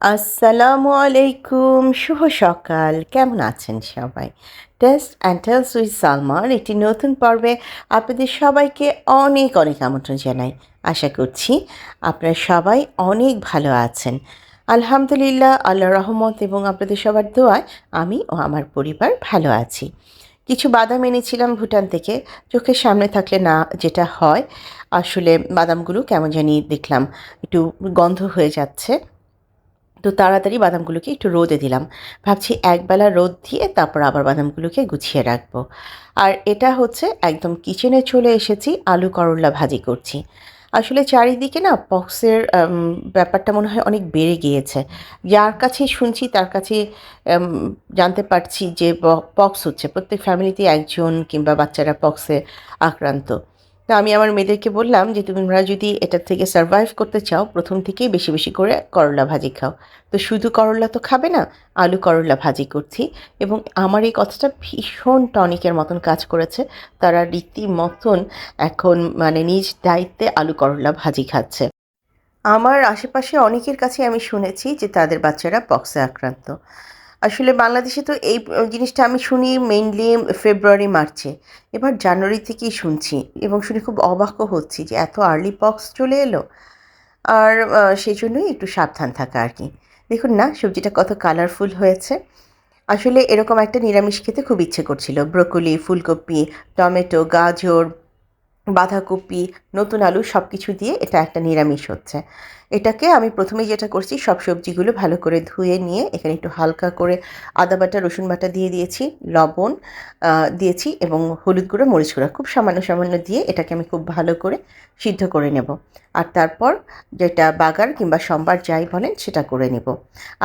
আসসালামু আলাইকুম, শুভ সকাল। কেমন আছেন সবাই? টেস্ট অ্যান্ড টেলস উইথ সালমার একটি নতুন পর্বে আপনাদের সবাইকে অনেক অনেক আমন্ত্রণ জানাই। আশা করছি আপনারা সবাই অনেক ভালো আছেন। আলহামদুলিল্লাহ, আল্লাহ রহমত এবং আপনাদের সবার দোয়ায় আমি ও আমার পরিবার ভালো আছি। কিছু বাদাম এনেছিলাম ভুটান থেকে। চোখের সামনে থাকলে না যেটা হয়, আসলে বাদামগুলো কেমন জানি দেখলাম একটু গন্ধ হয়ে যাচ্ছে। তো তাড়াতাড়ি বাদামগুলোকে একটু রোদে দিলাম। ভাবছি একবেলা রোদ দিয়ে তারপর আবার বাদামগুলোকে গুছিয়ে রাখব। আর এটা হচ্ছে একদম কিচেনে চলে এসেছি, আলু করল্লা ভাজি করছি। আসলে চারিদিকে না পক্সের ব্যাপারটা মনে হয় অনেক বেড়ে গিয়েছে। যার কাছে শুনছি তার কাছে জানতে পারছি যে পক্স হচ্ছে। প্রত্যেক ফ্যামিলিতে একজন কিংবা বাচ্চারা পক্সে আক্রান্ত। তো আমি আমার মেয়েদেরকে বললাম যে তোমরা যদি এটার থেকে সার্ভাইভ করতে চাও, প্রথম থেকেই বেশি বেশি করে করলা ভাজি খাও। তো শুধু করলা তো খাবে না, আলু করলা ভাজি করছি এবং আমার এই কথাটা ভীষণ টনিকের মতন কাজ করেছে। তারা রীতিমতন এখন মানে নিজ দায়িত্বে আলু করলা ভাজি খাচ্ছে। আমার আশেপাশে অনেকের কাছে আমি শুনেছি যে, তাদের বাচ্চারা পক্সে আক্রান্ত। আসলে বাংলাদেশে তো এই জিনিসটা আমি শুনি মেইনলি ফেব্রুয়ারি মার্চে এবার জানুয়ারি থেকেই শুনছি এবং শুনে খুব অবাকও হচ্ছি যে এত আর্লি পক্স চলে এলো। আর সেই জন্যই একটু সাবধান থাকা আর কি। দেখুন না, সবজিটা কত কালারফুল হয়েছে। আসলে এরকম একটা নিরামিষ খেতে খুব ইচ্ছে করছিল। ব্রোকলি, ফুলকপি, টমেটো, গাজর বাঁধাকপি, নতুন আলু সব কিছু দিয়ে এটা একটা নিরামিষ হচ্ছে। এটাকে আমি প্রথমেই যেটা করছি, সব সবজিগুলো ভালো করে ধুয়ে নিয়ে এখানে একটু হালকা করে আদা বাটা, রসুন বাটা দিয়ে দিয়েছি, লবণ দিয়েছি এবং হলুদ গুঁড়ো, মরিচ গুঁড়ো। খুব সামান্য সামান্য দিয়ে এটাকে আমি খুব ভালো করে সিদ্ধ করে নেব। আর তারপর যেটা বাগার কিংবা সম্বার যাই বলেন, সেটা করে নেব।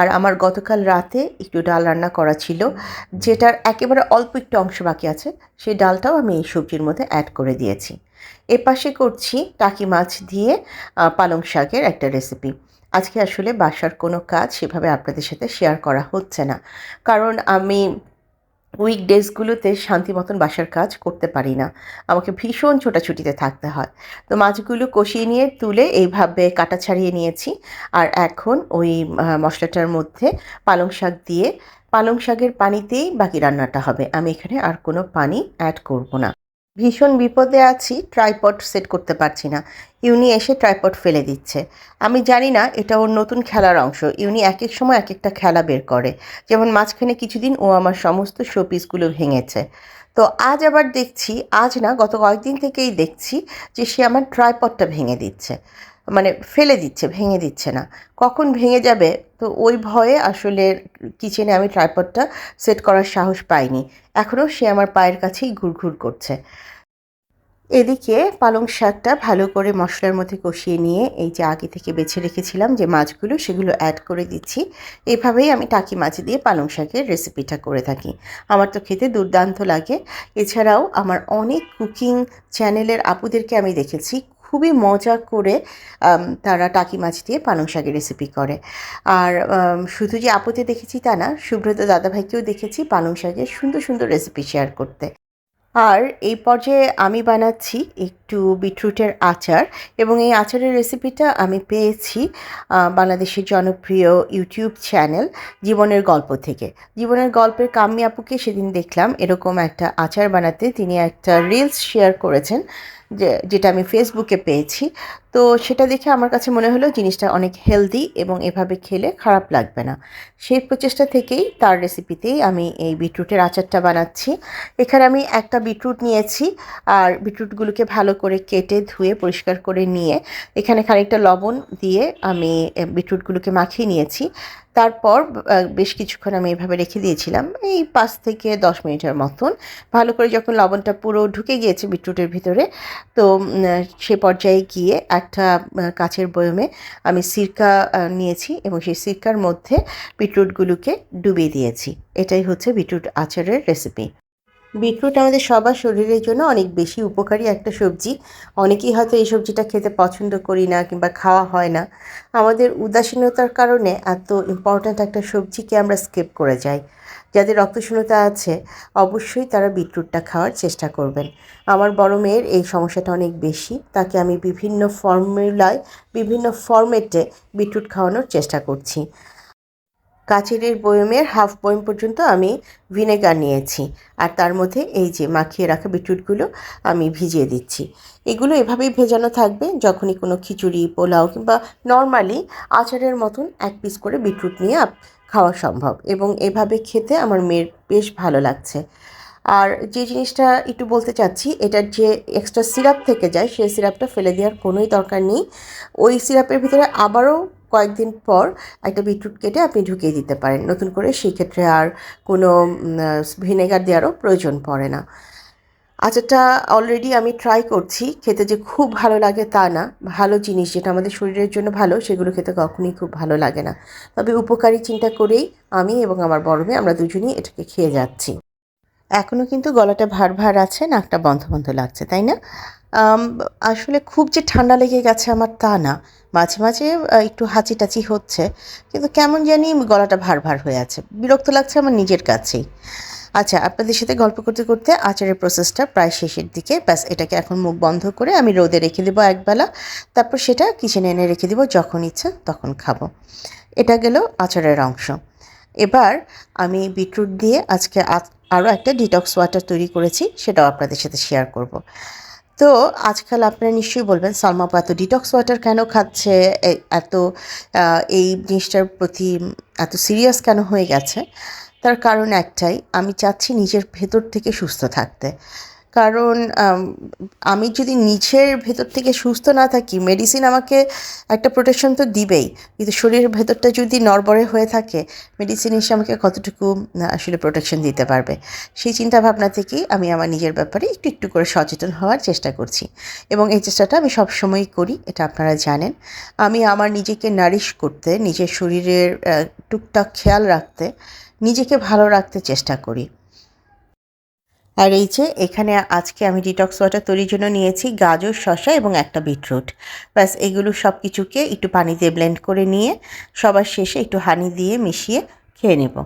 আর আমার গতকাল রাতে একটু ডাল রান্না করা ছিল, যেটার একেবারে অল্প একটু অংশ বাকি আছে, সেই ডালটাও আমি এই সবজির মধ্যে অ্যাড করে দিয়েছি। এপাশে করছি টাকি মাছ দিয়ে পালং শাকের একটা রেসিপি আজকে আসলে বাসার কোনো কাজ সেভাবে আপনাদের সাথে শেয়ার করা হচ্ছে না। কারণ আমি উইকডেজগুলোতে শান্তি মতন বাসার কাজ করতে পারি না। আমাকে ভীষণ ছোটাছুটিতে থাকতে হয়। তো মাছগুলো কষিয়ে নিয়ে, তুলে এইভাবে কাটা ছাড়িয়ে নিয়েছি। আর এখন ওই মশলাটার মধ্যে পালং শাক দিয়ে, পালং শাকের পানিতেই বাকি রান্নাটা হবে। আমি এখানে আর কোনো পানি অ্যাড করব না। ভীষণ বিপদে আছি ট্রাইপড সেট করতে পারছি না। ইউনি এসে ট্রাইপড ফেলে দিচ্ছে। আমি জানি না, এটা ওর নতুন খেলার অংশ। ইউনি এক এক সময় এক একটা খেলা বের করে। যেমন মাঝখানে কিছুদিন ও আমার সমস্ত শোপিসগুলো ভেঙেছে। তো আজ আবার দেখছি, আজ না গত কয়েকদিন থেকেই দেখছি যে সে আমার ট্রাইপডটা ভেঙে দিচ্ছে। মানে ফেলে দিচ্ছে, ভেঙে দিচ্ছে না। কখন ভেঙে যাবে? তো ওই ভয়ে আসলে কিচেনে আমি ট্রাইপডটা সেট করার সাহস পাইনি। এখনও সে আমার পায়ের কাছেই ঘুরঘুর করছে। এদিকে পালং শাকটা ভালো করে মশলার মধ্যে কষিয়ে নিয়ে এই যে আগে থেকে বেছে রেখেছিলাম যে মাছগুলো, সেগুলো অ্যাড করে দিচ্ছি। এভাবেই আমি টাকি মাছ দিয়ে পালং শাকের রেসিপিটা করে থাকি। আমার তো খেতে দুর্দান্ত লাগে। এছাড়াও আমার অনেক কুকিং চ্যানেলের আপুদেরকে আমি দেখেছি খুবই মজা করে তারা টাকি মাছ দিয়ে পালং শাকের রেসিপি করে। আর শুধু যে আপতে দেখেছি তা না, সুব্রত দাদাভাইকেও দেখেছি পালং শাকের সুন্দর সুন্দর রেসিপি শেয়ার করতে। আর এই পর্যায়ে আমি বানাচ্ছি একটু বিটরুটের আচার এবং এই আচারের রেসিপিটা আমি পেয়েছি বাংলাদেশের জনপ্রিয় ইউটিউব চ্যানেল জীবনের গল্প থেকে। জীবনের গল্পের কাম্মি আপুকে সেদিন দেখলাম, এরকম একটা আচার বানাতে তিনি একটা রিলস শেয়ার করেছেন, যে, যেটা আমি ফেসবুকে পেয়েছি। তো সেটা দেখে আমার কাছে মনে হলো জিনিসটা অনেক হেলদি এবং এভাবে খেলে খারাপ লাগবে না। সেই প্রচেষ্টা থেকেই তার রেসিপিতেই আমি এই বিটরুটের আচারটা বানাচ্ছি। এখানে আমি একটা বিটরুট নিয়েছি, আর বিটরুটগুলোকে ভালো করে কেটে ধুয়ে পরিষ্কার করে নিয়ে এখানে খানিকটা লবণ দিয়ে আমি বিটরুটগুলোকে মাখিয়ে নিয়েছি। তারপর বেশ কিছুক্ষণ আমি এভাবে রেখে দিয়েছিলাম। এই পাঁচ থেকে দশ মিনিটের মতন। ভালো করে যখন লবণটা পুরো ঢুকে গিয়েছে বিটরুটের ভিতরে, তো সে পর্যায়ে গিয়ে একটা কাচের বয়মে আমি সিরকা নিয়েছি এবং সেই সিরকার মধ্যে বিটরুটগুলোকে ডুবিয়ে দিয়েছি। এটাই হচ্ছে বিটরুট আচারের রেসিপি বিটরুট আমাদের সবার শরীরের জন্য অনেক বেশি উপকারী একটা সবজি। অনেকেই হয়তো এই সবজিটা খেতে পছন্দ করি না কিংবা খাওয়া হয় না। আমাদের উদাসীনতার কারণে এত ইম্পর্ট্যান্ট একটা সবজিকে আমরা স্কিপ করে যাই। যাদের রক্তশূন্যতা আছে, অবশ্যই তারা বিটরুটটা খাওয়ার চেষ্টা করবেন। আমার বড় মেয়ের এই সমস্যাটা অনেক বেশি। তাকে আমি বিভিন্ন ফর্মুলায় বিভিন্ন ফরম্যাটে বিটরুট খাওয়ানোর চেষ্টা করছি। কাচেরের বয়মের হাফ বয়ম পর্যন্ত আমি ভিনেগার নিয়েছি। আর তার মধ্যে এই যে মাখিয়ে রাখা বিটরুটগুলো আমি ভিজিয়ে দিচ্ছি। এগুলো এভাবেই ভেজানো থাকবে। যখনই কোনো খিচুড়ি, পোলাও কিংবা নর্মালি আচারের মতন এক পিস করে বিটরুট নিয়ে খাওয়া সম্ভব। এবং এভাবে খেতে আমার মেয়ের বেশ ভালো লাগছে। আর যে জিনিসটা একটু বলতে চাচ্ছি এটার যে এক্সট্রা সিরাপ থেকে যায় সেই সিরাপটা ফেলে দেওয়ার কোনোই দরকার নেই। ওই সিরাপের ভিতরে আবারও কয়েকদিন পর একটা বিটরুট কেটে আপনি ঢুকিয়ে দিতে পারেন। নতুন করে সেই ক্ষেত্রে আর কোনো ভিনেগার দেওয়ারও প্রয়োজন পড়ে না। আচারটা অলরেডি আমি ট্রাই করছি। খেতে যে খুব ভালো লাগে তা না। ভালো জিনিস যেটা আমাদের শরীরের জন্য ভালো, সেগুলো খেতে কখনোই খুব ভালো লাগে না। তবে উপকারী চিন্তা করেই আমি এবং আমার বড় মেয়ে আমরা দুজনেই এটাকে খেয়ে যাচ্ছি। এখনও কিন্তু গলাটা ভার ভার আছে, নাকটা বন্ধ বন্ধ লাগছে, তাই না? আসলে খুব যে ঠান্ডা লেগে গেছে আমার তা না। মাঝে মাঝে একটু হাঁচি টাচি হচ্ছে, কিন্তু কেমন জানি গলাটা ভার ভার হয়ে আছে। বিরক্ত লাগছে আমার নিজের কাছেই। আচ্ছা আপনাদের সাথে গল্প করতে করতে আচারের প্রসেসটা প্রায় শেষের দিকে। ব্যাস, এটাকে এখন মুখ বন্ধ করে আমি রোদে রেখে দেবো একবেলা। তারপর সেটা কিচেনে এনে রেখে দেবো, যখন ইচ্ছা তখন খাব। এটা গেল আচারের অংশ। এবার আমি বিটরুট দিয়ে আজকে আরও একটা ডিটক্স ওয়াটার তৈরি করেছি, সেটাও আপনাদের সাথে শেয়ার করব। তো আজকাল আপনারা নিশ্চয়ই বলবেন, সালমা এত ডিটক্স ওয়াটার কেন খাচ্ছে? এত এই জিনিসটার প্রতি এত সিরিয়াস কেন হয়ে গেছে? তার কারণ একটাই, আমি চাচ্ছি নিজের ভেতর থেকে সুস্থ থাকতে। কারণ, আমি যদি নিজের ভেতর থেকে সুস্থ না থাকি মেডিসিন আমাকে একটা প্রোটেকশন তো দিবেই। কিন্তু শরীরের ভেতরটা যদি নড়বড়ে হয়ে থাকে মেডিসিন এসে আমাকে কতটুকু আসলে প্রোটেকশন দিতে পারবে? সেই চিন্তা ভাবনা থেকেই আমি আমার নিজের ব্যাপারে একটু একটু করে সচেতন হওয়ার চেষ্টা করছি। এবং এই চেষ্টাটা আমি সবসময়ই করি, এটা আপনারা জানেন। আমি আমার নিজেকে নারিশ করতে, নিজের শরীরের টুকটাক খেয়াল রাখতে, নিজেকে ভালো রাখতে চেষ্টা করি। আর এই যে এখানে আজকে আমি ডিটক্স ওয়াটার তৈরির জন্য নিয়েছি গাজর শশা এবং একটা বিটরুট ব্যাস, এগুলো সব কিছুকে একটু পানি দিয়ে ব্লেন্ড করে নিয়ে সবার শেষে একটু হানি দিয়ে মিশিয়ে খেয়ে নেব।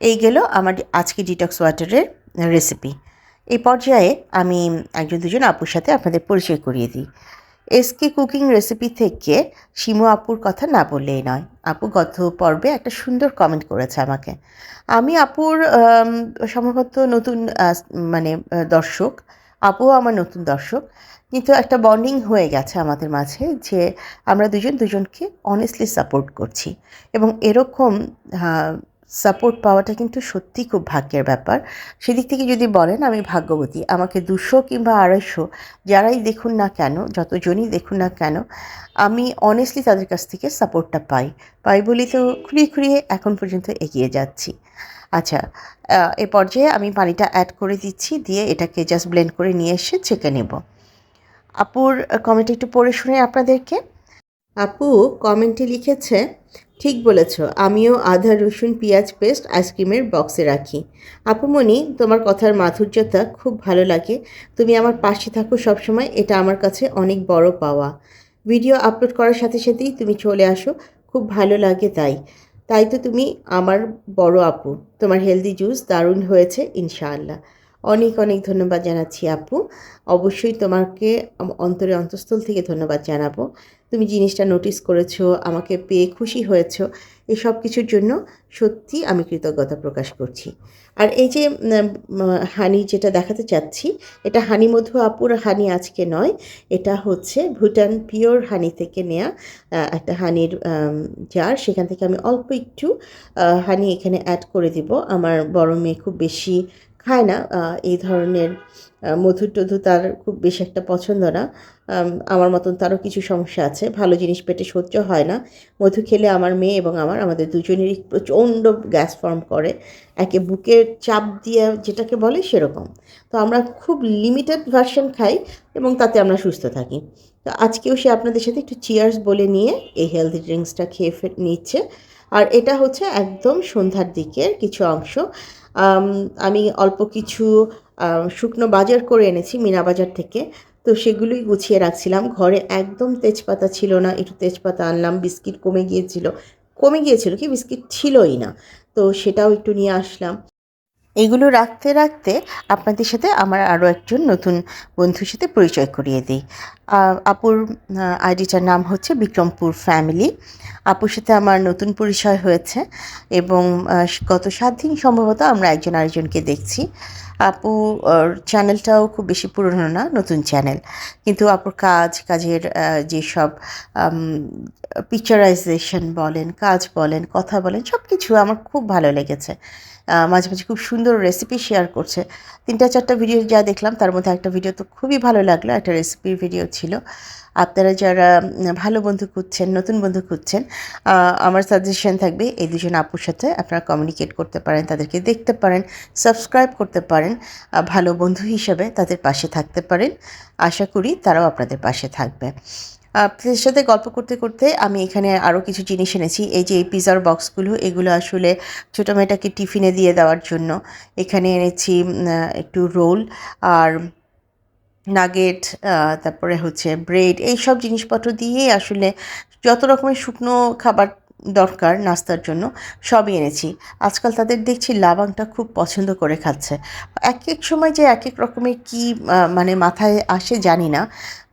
এই গেল আমার আজকে ডিটক্স ওয়াটারের রেসিপি এই পর্যায়ে আমি একজন দুজন আপুর সাথে আপনাদের পরিচয় করিয়ে দিই। এসকে কুকিং রেসিপি থেকে শিমু আপুর কথা না বললেই নয়। আপু গত পর্বে একটা সুন্দর কমেন্ট করেছে আমাকে। আমি আপুর সম্ভবত নতুন মানে দর্শক। আপুও আমার নতুন দর্শক। কিন্তু একটা বন্ডিং হয়ে গেছে আমাদের মাঝে যে আমরা দুজন দুজনকে অনেস্টলি সাপোর্ট করছি। এবং এরকম সাপোর্ট পাওয়াটা কিন্তু সত্যি খুব ভাগ্যের ব্যাপার। সেদিক থেকে যদি বলেন, আমি ভাগ্যবতী। আমাকে দুশো কিংবা আড়াইশো, যারাই দেখুন না কেন, যতজনই দেখুন না কেন, আমি অনেস্টলি তাদের কাছ থেকে সাপোর্টটা পাই। পাই বলেই তো খুঁড়িয়ে খুঁড়িয়ে এখন পর্যন্ত এগিয়ে যাচ্ছি। আচ্ছা এ পর্যায়ে আমি পানিটা অ্যাড করে দিচ্ছি, দিয়ে এটাকে জাস্ট ব্লেন্ড করে নিয়ে এসে ছেঁকে নেব। আপুর কমেন্ট একটু পড়ে শুনে আপনাদেরকে। আপু কমেন্টে লিখেছে ঠিক বলেছ, আমিও আধা রসুন, পেঁয়াজ পেস্ট, আইসক্রিমের বক্সে রাখি। আপুমণি তোমার কথার মাধুর্যতা খুব ভালো লাগে। তুমি আমার পাশে থাকো সবসময়, এটা আমার কাছে অনেক বড় পাওয়া। ভিডিও আপলোড করার সাথে সাথেই তুমি চলে আসো, খুব ভালো লাগে তাই। তাই তো তুমি আমার বড় আপু। তোমার হেলদি জুস দারুণ হয়েছে, ইনশাআল্লাহ। অনেক অনেক ধন্যবাদ জানাচ্ছি আপু। অবশ্যই তোমাকে অন্তরে অন্তঃস্থল থেকে ধন্যবাদ জানাব। তুমি জিনিসটা নোটিস করেছ, আমাকে পেয়ে খুশি হয়েছো, এসব কিছুর জন্য সত্যি আমি কৃতজ্ঞতা প্রকাশ করছি। আর এই যে হানি যেটা দেখাতে চাচ্ছি, এটা হানি মধু আপুর হানি আজকে নয়, এটা হচ্ছে ভুটান পিওর হানি থেকে নেয়া একটা হানির জার সেখান থেকে আমি অল্প একটু হানি এখানে অ্যাড করে দিব। আমার বড় মেয়ে খুব বেশি খায় না এই ধরনের আহ, মধু টধু তার খুব বেশি একটা পছন্দ না। আমার মতন তারও কিছু সমস্যা আছে। ভালো জিনিস পেটে সহ্য হয় না। মধু খেলে আমার মেয়ে এবং আমার আমাদের দুজনেরই প্রচণ্ড গ্যাস ফর্ম করে। একে বুকে চাপ দিয়ে যেটাকে বলে সেরকম। তো আমরা খুব লিমিটেড ভার্সন খাই এবং তাতে আমরা সুস্থ থাকি। তো আজকেও সে আপনাদের সাথে একটু চিয়ার্স বলে নিয়ে এই হেলদি ড্রিঙ্কসটা খেয়ে নিচ্ছে। আর এটা হচ্ছে একদম সন্ধ্যার দিকের কিছু অংশ। আমি অল্প কিছু শুকনো বাজার করে এনেছি মিনা বাজার থেকে। তো সেগুলোই গুছিয়ে রাখছিলাম। ঘরে একদম তেজপাতা ছিল না, একটু তেজপাতা আনলাম, বিস্কিট কমে গিয়েছিল। কমে গিয়েছিল কি? বিস্কিট ছিলই না। তো সেটাও একটু নিয়ে আসলাম। এগুলো রাখতে রাখতে আপনাদের সাথে আমার আরও একজন নতুন বন্ধুর সাথে পরিচয় করিয়ে দিই। আপুর আইডিটার নাম হচ্ছে বিক্রমপুর ফ্যামিলি। আপুর সাথে আমার নতুন পরিচয় হয়েছে এবং গত সাত দিন সম্ভবত আমরা একজন আরেকজনকে দেখছি। আপু চ্যানেলটাও খুব বেশি পুরনো না, নতুন চ্যানেল কিন্তু আপুর কাজ, কাজের যেসব পিকচারাইজেশন বলেন, কাজ বলেন, কথা বলেন সব কিছু আমার খুব ভালো লেগেছে। মাঝে মাঝে খুব সুন্দর রেসিপি শেয়ার করছে। তিনটা চারটা ভিডিও যা দেখলাম, তার মধ্যে একটা ভিডিও তো খুবই ভালো লাগল, একটা রেসিপির ভিডিও ছিল। আপনারা যারা ভালো বন্ধু খুঁজছেন, নতুন বন্ধু খুঁজছেন আমার সাজেশন থাকবে এই দুজন আপুর সাথে আপনারা কমিউনিকেট করতে পারেন, তাদেরকে দেখতে পারেন সাবস্ক্রাইব করতে পারেন ভালো বন্ধু হিসাবে তাদের পাশে থাকতে পারেন। আশা করি তারাও আপনাদের পাশে থাকবে। আপনাদের সাথে গল্প করতে করতে আমি এখানে আরও কিছু জিনিস এনেছি, এই যে এই পিজার বক্সগুলো এগুলো আসলে ছোটো মেয়েটাকে টিফিনে দিয়ে দেওয়ার জন্য। এখানে এনেছি একটু রোল আর নাগেট তারপরে হচ্ছে ব্রেড এই সব জিনিসপত্র দিয়ে আসলে যত রকমের শুকনো খাবার দরকার নাস্তার জন্য, সবই এনেছি। আজকাল তাদের দেখছি লাবাংটা খুব পছন্দ করে খাচ্ছে। এক এক সময় যে এক এক রকমের কী মানে মাথায় আসে জানি না।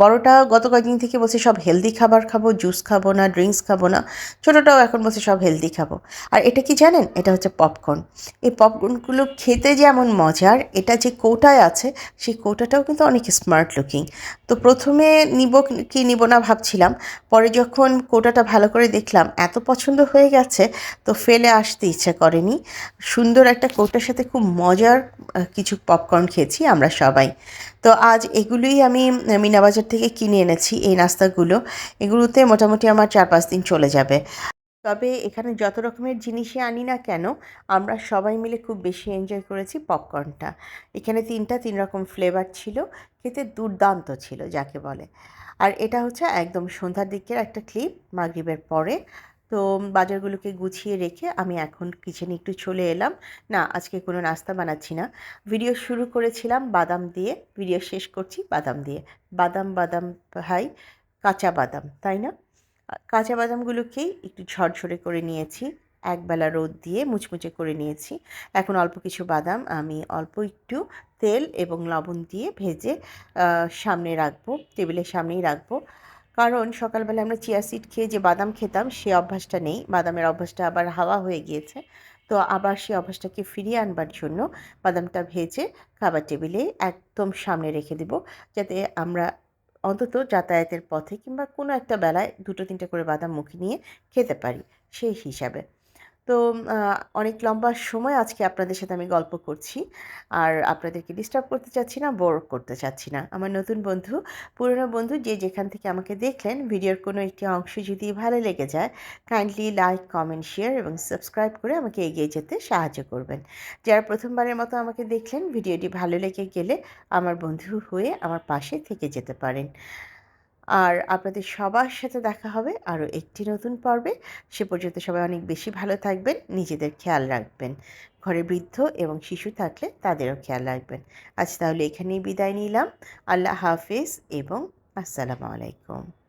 বড়টা গত কয়েকদিন থেকে বলছে সব হেলদি খাবার খাব জুস খাব না ড্রিঙ্কস খাব না। ছোটোটাও এখন বলছে সব হেলদি খাব। আর এটা কি জানেন? এটা হচ্ছে পপকর্ন এই পপকর্নগুলো খেতে যেমন মজার, এটা যে কৌটায় আছে, সেই কৌটাটাও কিন্তু অনেক স্মার্ট লুকিং তো প্রথমে নিব কি নিব না ভাবছিলাম, পরে যখন কৌটাটা ভালো করে দেখলাম, এত পছন্দ হয়ে গেছে, তো ফেলে আসতে ইচ্ছে করেনি। সুন্দর একটা কৌটার সাথে খুব মজার কিছু পপকর্ন খেয়েছি আমরা সবাই। তো আজ এগুলোই আমি মিনাবাজার থেকে কিনে এনেছি এই নাস্তাগুলো। এগুলোতে মোটামুটি আমার চার পাঁচ দিন চলে যাবে। তবে এখানে যত রকমের জিনিসই আনি না কেন, আমরা সবাই মিলে খুব বেশি এনজয় করেছি পপকর্নটা এখানে তিনটা, তিন রকম ফ্লেভার ছিল, খেতে দুর্দান্ত ছিল, যাকে বলে। আর এটা হচ্ছে একদম সন্ধ্যার দিকের একটা ক্লিপ মাগরিবের পরে। তো বাজারগুলোকে গুছিয়ে রেখে আমি এখন কিচেনে একটু চলে এলাম। না, আজকে কোনো নাস্তা বানাচ্ছি না। ভিডিও শুরু করেছিলাম বাদাম দিয়ে ভিডিও শেষ করছি বাদাম দিয়ে। বাদাম বাদাম ভাই, কাঁচা বাদাম, তাই না? কাঁচা বাদামগুলোকেই একটু ঝরঝরে করে নিয়েছি। একবেলা রোদ দিয়ে মুচমুচে করে নিয়েছি। এখন অল্প কিছু বাদাম আমি অল্প একটু তেল এবং লবণ দিয়ে ভেজে সামনে রাখব, টেবিলের সামনেই রাখব। কারণ সকালবেলা আমরা চিয়া সিড খেয়ে যে বাদাম খেতাম, সে অভ্যাসটা নেই। বাদামের অভ্যাসটা আবার হাওয়া হয়ে গিয়েছে। তো আবার সেই অভ্যাসটাকে ফিরিয়ে আনবার জন্য বাদামটা ভেজে খাবার টেবিলে একদম সামনে রেখে দেব, যাতে আমরা অন্তত যাতায়াতের পথে কিংবা কোনো একটা বেলায় দুটো তিনটা করে বাদাম মুখে নিয়ে খেতে পারি সেই হিসাবে। তো অনেক লম্বা সময় আজকে আপনাদের সাথে আমি গল্প করছি। আর আপনাদেরকে ডিস্টার্ব করতে চাচ্ছি না বোর করতে চাচ্ছি না। আমার নতুন বন্ধু, পুরনো বন্ধু যে যেখান থেকে আমাকে দেখলেন, ভিডিওর কোনো একটি অংশ যদি ভালো লেগে যায় কাইন্ডলি লাইক কমেন্ট শেয়ার এবং সাবস্ক্রাইব করে আমাকে এগিয়ে যেতে সাহায্য করবেন। যারা প্রথমবারের মতো আমাকে দেখলেন, ভিডিওটি ভালো লেগে গেলে আমার বন্ধু হয়ে আমার পাশে থেকে যেতে পারেন। আর আপনাদের সবার সাথে দেখা হবে আরও একটি নতুন পর্বে। সে পর্যন্ত সবাই অনেক বেশি ভালো থাকবেন, নিজেদের খেয়াল রাখবেন। ঘরে বৃদ্ধ এবং শিশু থাকলে তাদেরও খেয়াল রাখবেন। আজ তাহলে এখানেই বিদায় নিলাম। আল্লাহ হাফিজ এবং আসসালামু আলাইকুম।